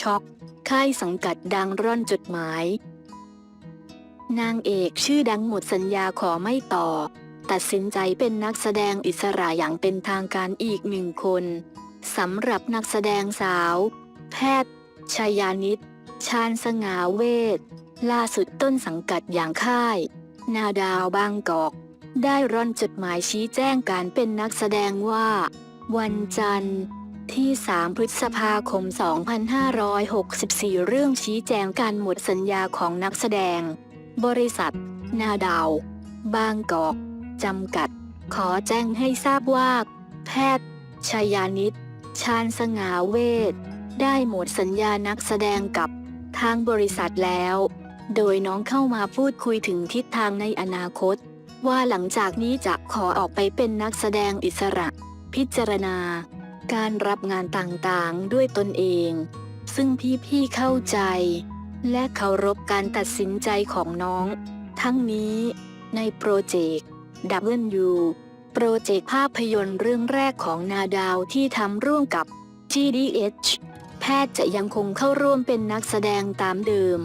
ช็อกค่ายสังกัดดังร่อนจดหมาย นางเอกชื่อดังหมดสัญญาขอไม่ต่อ ตัดสินใจเป็นนักแสดงอิสระอย่างเป็นทางการอีกหนึ่งคนสำหรับนักแสดงสาว แพทย์ชยานิตชาญสง่าเวทล่าสุดต้นสังกัดอย่างค่าย นาดาวบางกอก ได้ร่อนจดหมายชี้แจ้งการเป็นนักแสดงว่า วันจันทร์ ที่ 3 พฤษภาคม 2564 เรื่องชี้แจงการหมดสัญญาของนักแสดง บริษัท นาดาว บางกอก จำกัด ขอแจ้งให้ทราบว่า แพทย์ชยานิตชาญสง่าเวทได้หมดสัญญานักแสดงกับทางบริษัทแล้ว โดยน้องเข้ามาพูดคุยถึงทิศทางในอนาคต ว่าหลังจากนี้จะขอออกไปเป็นนักแสดงอิสระ พิจารณา การรับงานต่างๆ ด้วยตนเอง ซึ่งพี่ๆเข้าใจ และเคารพการตัดสินใจของน้อง ทั้งนี้ ในโปรเจกต์ W โปรเจกต์ภาพยนตร์เรื่องแรกของนาดาวที่ทำร่วมกับ GDH แพทย์จะยังคงเข้าร่วมเป็นนักแสดงตามเดิม